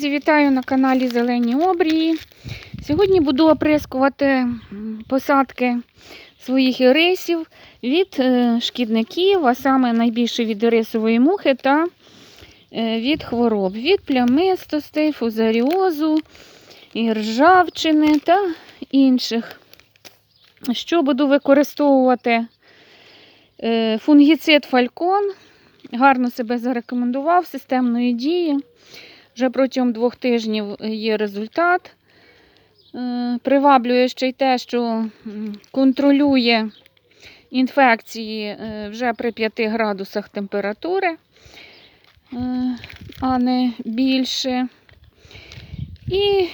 Друзі, вітаю на каналі Зелені Обрії. Сьогодні буду оприскувати посадки своїх ірисів від е, шкідників, а саме найбільше від ірисової мухи та е, від хвороб, від плямистостей, фузаріозу, і ржавчини та інших. Що буду використовувати? Е, Фунгіцид фалькон. Гарно себе зарекомендував системної дії. Вже протягом двох тижнів є результат. Е, Приваблює ще й те, що контролює інфекції е, вже при 5 градусах температури, е, а не більше. І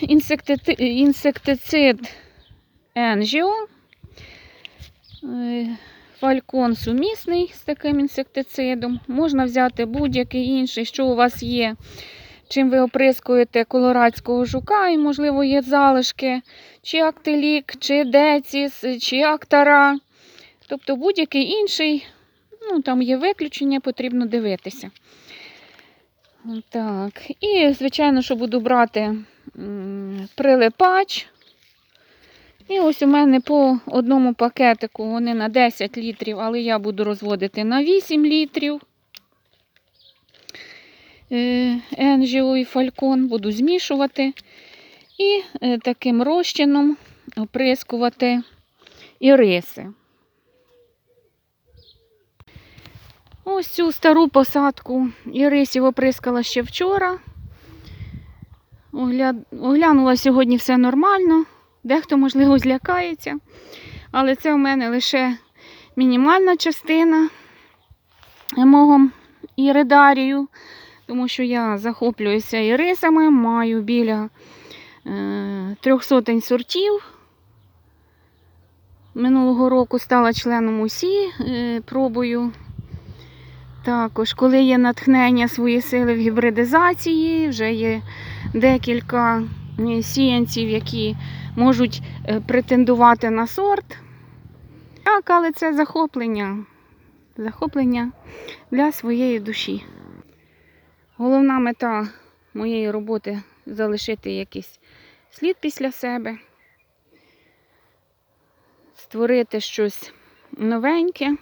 інсектицид Енжіо. Фалькон сумісний з таким інсектицидом. Можна взяти будь-який інший, що у вас є. Чим ви оприскуєте колорадського жука, і, можливо, є залишки, чи актилік, чи деціс, чи актара. Тобто будь-який інший, ну там є виключення, потрібно дивитися. Так, і, звичайно, що буду брати прилипач. І ось у мене по одному пакетику вони на 10 літрів, але я буду розводити на 8 літрів. Е, Енжіо і фалькон буду змішувати і е, таким розчином оприскувати іриси. Ось цю стару посадку ірисів оприскала ще вчора. Оглянула сьогодні все нормально. Дехто, можливо, злякається, але це у мене лише мінімальна частина мого іридарію, тому що я захоплююся ірисами, маю біля е, трьох сотень сортів. Минулого року стала членом УСІ, е, пробую. Також, коли є натхнення свої сили в гібридизації, вже є декілька е, сіянців, які можуть претендувати на сорт. Так, але це захоплення. Захоплення для своєї душі. Головна мета моєї роботи залишити якийсь слід після себе, створити щось новеньке.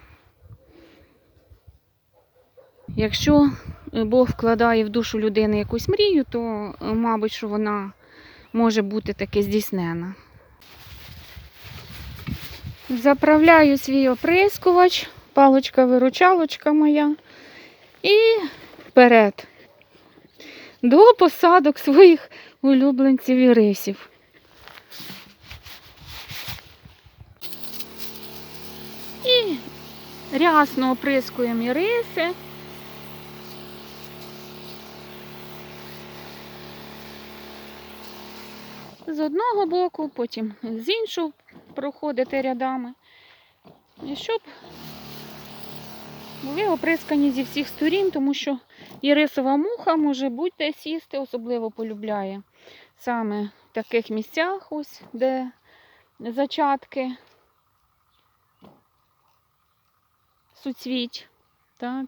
Якщо Бог вкладає в душу людини якусь мрію, то, е, мабуть, що вона може бути таки здійснена. Заправляю свій оприскувач, палочка-виручалочка моя. І вперед. До посадок своїх улюбленців і рисів. І рясно оприскуємо і риси. з одного боку, потім з іншого проходити рядами. І щоб були оприскані зі всіх сторін, тому що ірисова муха може будь-де сісти, особливо полюбляє саме в таких місцях, ось де зачатки суцвіть, так,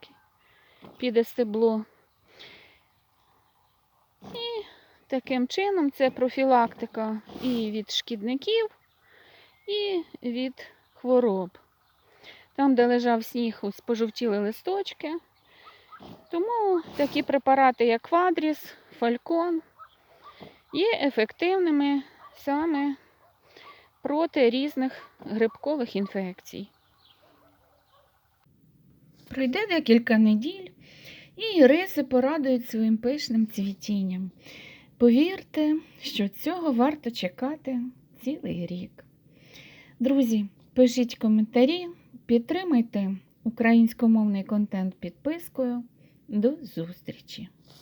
піде стебло. І Таким чином, це профілактика і від шкідників, і від хвороб. Там, де лежав сніг, ось пожовтіли листочки. Тому такі препарати, як квадріс, фалькон, є ефективними саме проти різних грибкових інфекцій. Пройде декілька неділь, і риси порадують своїм пишним цвітінням. Повірте, що цього варто чекати цілий рік. Друзі, пишіть коментарі, підтримайте українськомовний контент підпискою. До зустрічі!